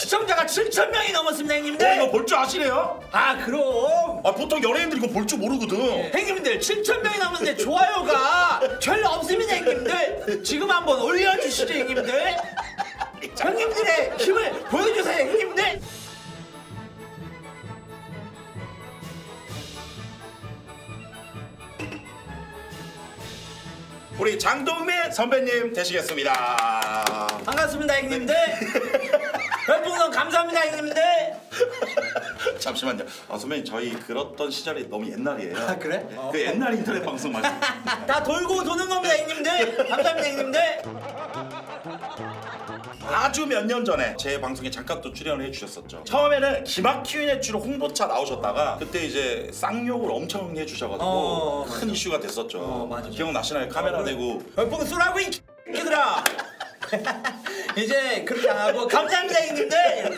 시청자가 7천 명이 넘었습니다 어, 형님들. 이거 볼 줄 아시네요? 아 그럼. 아 보통 연예인들 이거 볼 줄 모르거든. 형님들 7천 명이 넘었는데 좋아요가 별로 없습니다 형님들. 지금 한번 올려주시죠 형님들. 형님들의 힘을 보여주세요 형님들. 우리 장동민 선배님 되시겠습니다. 반갑습니다 형님들. 별풍선 형님들 잠시만요. 아 선배님 저희 그렇던 시절이 너무 옛날이에요. 아, 그래? 네, 어. 그 옛날 인터넷 방송 말씀. 다 돌고 도는 겁니다 형님들 감사합니다 형님들 아주 몇 년 전에 제 방송에 잠깐 또 출연을 해주셨었죠. 처음에는 기막히윈의 주로 홍보차 나오셨다가 그때 이제 쌍욕을 엄청 해주셔가지고 어, 큰 이슈가 됐었죠. 어, 맞아. 기억나시나요? 카메라 어, 그래. 대고 별풍 쏘라고 이 X들아 이제 그렇게 안 하고 감사합니다 형님들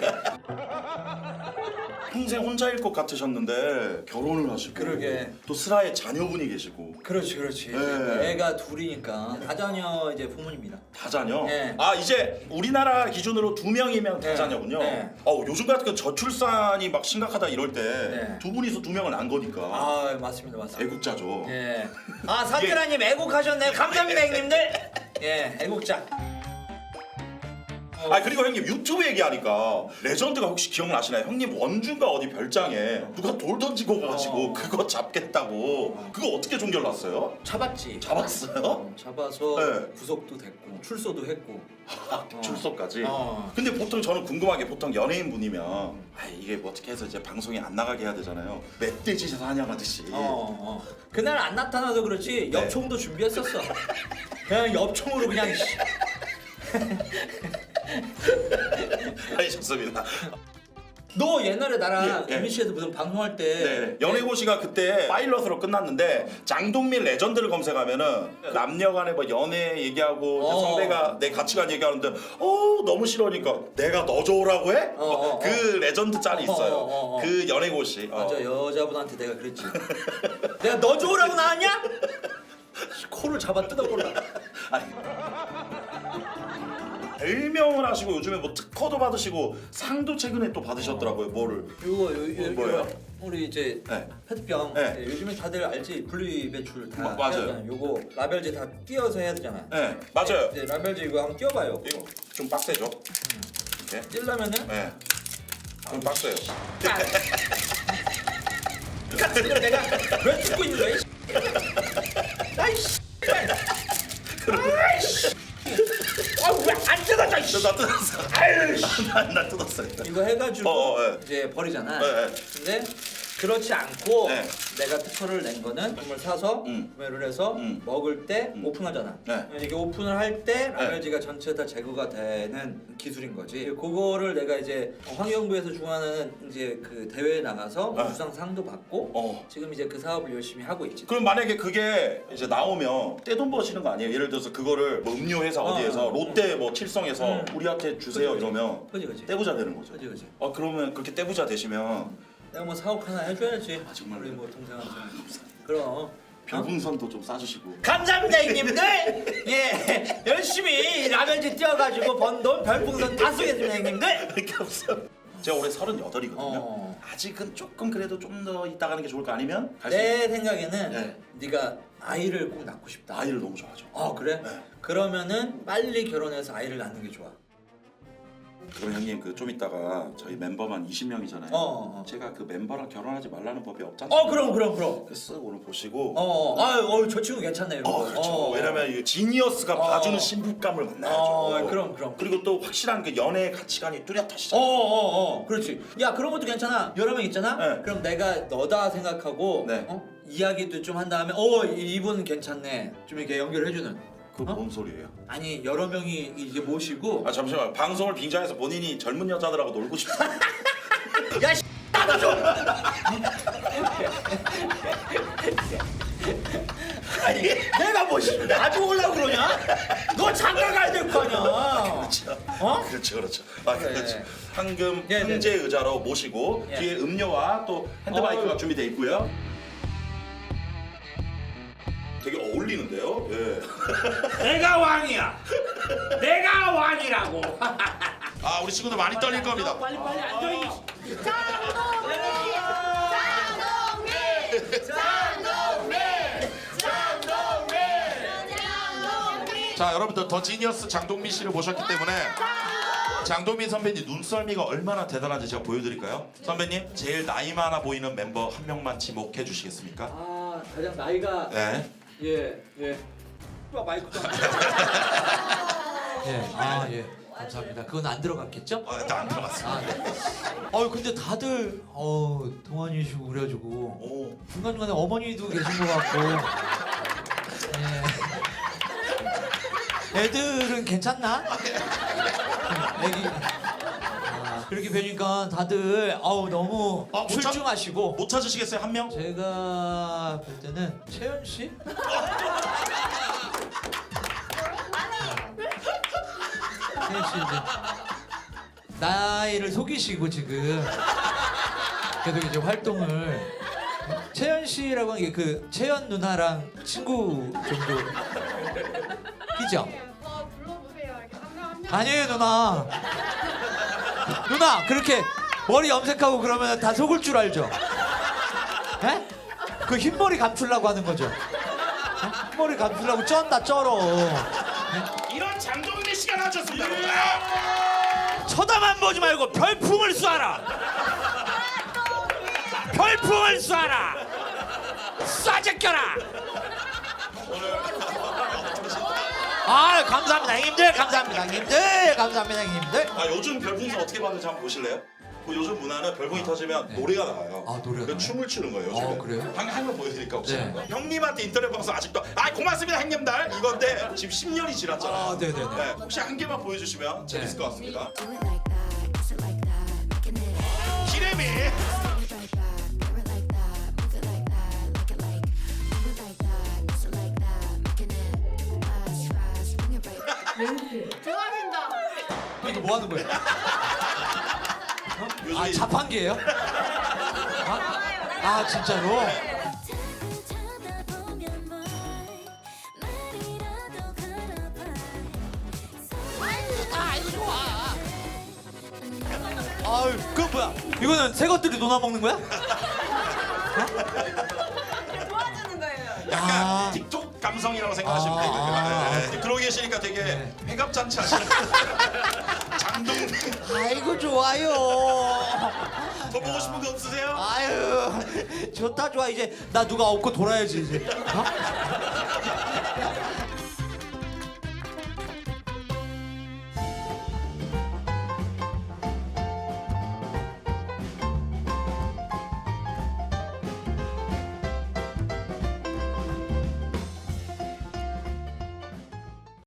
평생 혼자일 것 같으셨는데 결혼을 하시고 그러게. 또 슬하에 자녀분이 계시고 그렇지 그렇지 네. 애가 둘이니까 다자녀 이제 부모입니다 다자녀. 네. 아 이제 우리나라 기준으로 두 명이면 네. 다자녀군요. 네. 어, 요즘 같은 그 저출산이 막 심각하다 이럴 때 네. 두 분이서 두 명은 안 거니까 아 맞습니다 맞습니다 애국자죠. 예. 아 사태라님 애국하셨네요 감사합니다 형님들 예 애국자 아 그리고 형님 유튜브 얘기하니까 레전드가 혹시 기억나시나요? 형님 원주가 어디 별장에 누가 돌 던지고 가지고 어. 그거 잡겠다고 그거 어떻게 종결 났어요? 잡았지 잡았어요? 어, 잡아서 네. 구속도 됐고 출소도 했고 아, 출소까지. 어. 근데 보통 저는 궁금한 게 보통 연예인 분이면 아 이게 뭐 어떻게 해서 이제 방송에 안 나가게 해야 되잖아요. 멧돼지 사냥하듯이. 어, 어. 그날 안 나타나서 그렇지 네. 엽총도 준비했었어 그냥 엽총으로 그냥 씨. 아니 좋습니다. 너 옛날에 나랑 예, 예. MBC에서 무슨 방송할 때 네, 연애고시가 그때 파일럿으로 끝났는데 장동민 레전드를 검색하면은 남녀간의 뭐 연애 얘기하고 어. 선배가 내 가치관 얘기하는데 어 너무 싫으니까 내가 너 좋으라고 해? 어, 어, 어. 그 레전드 짤이 있어요. 어, 어, 어. 그 연애고시. 어. 맞아 여자분한테 내가 그랬지 내가 너 좋으라고 나왔냐? 코를 잡아 뜯어볼라 아니. 별명을 하시고 요즘에 뭐 특허도 받으시고 상도 최근에 또 받으셨더라고요. 뭐를? 요거 요, 요, 뭐예요? 요 우리 이제 네. 페트병 네. 예, 요즘에 다들 알지 분리 배출 다 마- 맞아요. 해야 되잖아요. 요거 라벨제 다 띄어서 해야 되잖아 네, 맞아요. 이제 라벨제 이거 한번 띄워봐요 이거 좀 빡세죠? 이렇게. 찔려면은 네. 좀 빡세요. 걸 내가 왜 듣고 있는 거야? 이 아이씨. 아이씨. 아왜안 뜯어져? 이씨. 나 뜯었어. 아유. 나, 나 뜯었어. 이거 해가지고 어, 어, 예. 이제 버리잖아. 네, 네. 근데 그렇지 않고 네. 내가 특허를 낸 거는 정말 사서 음. 구매를 해서 음. 먹을 때 음. 오픈하잖아. 네. 이게 오픈을 할 때 라벨지가 전체 다 제거가 되는 기술인 거지. 그거를 내가 이제 환경부에서 주관하는 이제 그 대회에 나가서 네. 우수상 상도 받고 어. 지금 이제 그 사업을 열심히 하고 있지. 그럼 만약에 그게 이제 나오면 떼돈 버시는 거 아니에요? 예를 들어서 그거를 뭐 음료 회사 어, 어디에서 어, 롯데 뭐 칠성에서 음. 우리한테 주세요 그치, 그치. 이러면 그지 그지. 떼부자 되는 거죠. 그지 그지. 아 그러면 그렇게 떼부자 되시면 내가 뭐 사업 하나 해줘야지. 아, 정말요? 우리 뭐 동생한테. 그럼. 어? 별풍선도 좀 싸주시고. 감사합니다 형님들 예 열심히 라면지 뛰어가지고 번 돈 별풍선 다 쏘겠습니다 형님들 이렇게 없어. 제가 올해 서른여덟이거든요. 어. 아직은 조금 그래도 좀더 이따 가는 게 좋을 거 아니면 갈수 내 생각에는 네. 네가 아이를 꼭 낳고 싶다 아이를 너무 좋아하죠. 아 그래? 네. 그러면은 빨리 결혼해서 아이를 낳는 게 좋아 그럼 형님 그좀 이따가 저희 멤버만 20명이잖아요. 어, 어, 어. 제가 그 멤버랑 결혼하지 말라는 법이 없잖아요. 어 그럼 그럼 그럼 쓱 오늘 보시고 어 어아저 친구 괜찮네 이거 어, 그렇죠. 어. 왜냐면 이 지니어스가 어. 봐주는 신부감을 만나야죠. 어, 그럼, 그럼. 그리고 또 확실한 그 연애 가치관이 뚜렷하시잖아요. 어어 어 그렇지 야 그런 것도 괜찮아 여러 명 있잖아 네. 그럼 내가 너다 생각하고 네. 어? 이야기도 좀 한 다음에 어 이분 괜찮네 좀 이렇게 연결해주는 그거 어? 뭔 소리예요? 아니 여러 명이 이제 모시고 아 잠시만 방송을 빙자해서 본인이 젊은 여자들하고 놀고 싶다. 야 씨, 나도 좀 아니 내가 뭐 씨, 나도 오려고 그러냐 너 장가 가야 될 거 아니야 그렇죠. 어? 그렇죠, 그렇죠. 아, 그래. 그렇죠. 황금 예, 네. 황제 의자로 모시고 예. 뒤에 음료와 또 핸드마이크가 어. 준비돼 있고요. 울리는데요. 예. 내가 왕이야 내가 왕이라고 아 우리 친구들 많이 떨릴 겁니다. 빨리 빨리 앉아 이 자 여러분들 더 지니어스 장동민 씨를 모셨기 때문에 장동민 선배님 눈썰미가 얼마나 대단한지 제가 보여드릴까요? 선배님 제일 나이 많아 보이는 멤버 한 명만 지목해 주시겠습니까? 아 가장 나이가 네. 예 예. 또 마이크 좀. 예, 아 예, 감사합니다. 그건 안 들어갔겠죠? 아, 나안 들어갔습니다. 아 네. 어 근데 다들 어 동안이시고 그래가지고 오. 중간 중간에 어머니도 계신 것 같고. 예. 애들은 괜찮나? 애기. 아, 그렇게 뵈니까 다들 어우 너무 아, 못 찾- 출중하시고. 못 찾으시겠어요 한 명? 제가 볼 때는 채연 씨? 채연 씨 이제 나이를 속이시고 지금 계속 이제 활동을 채연 씨라고 하는 게 그 채연 누나랑 친구 정도 그죠? 어 불러보세요. 이렇게 한명 명. 아니에요 누나 누나 그렇게 머리 염색하고 그러면 다 속을 줄 알죠? 에? 그 흰머리 감추려고 하는 거죠? 에? 흰머리 감추려고 쩐다 쩔어 이런 장동민 씨가 나왔습니다. 쳐다만 보지 말고 별풍을 쏴라 별풍을 쏴라 쏴제껴라 아 감사합니다 형님들 감사합니다 형님들 감사합니다 형님들 아 요즘 별풍선 어떻게 받는지 한번 보실래요? 그 요즘 문화는 별풍이 터지면 노래가 나와요. 아, 노래가 그 나와요? 춤을 추는 거예요. 요즘에. 아, 그래요? 방금 한번 보여드릴까 혹시? 네. 형님한테 인터넷 방송 아직도 아 고맙습니다 형님들 이건데 지금 10년이 지났잖아. 아, 네네네. 네, 혹시 한 개만 보여주시면 재밌을 것 같습니다. Do it like that, kiss it like that, making it 기레미. 좋아진다. 이거 뭐 하는 거예요? 요즘에 아 자판기예요? 아, 아 진짜로? 아. 아유 그거 뭐야? 이거는 새 것들이 논아 먹는 거야? 좋아지는 거예요. 약간 아. 틱톡 감성이라고 생각하시면 아, 되거든요. 아. 네, 계시니까 되게 네. 회갑 잔치 하시는 장동민 아이고 좋아요. 더 보고 싶은 거 없으세요? 아유 좋다 좋아 이제 나 누가 업고 돌아야지 이제. 어?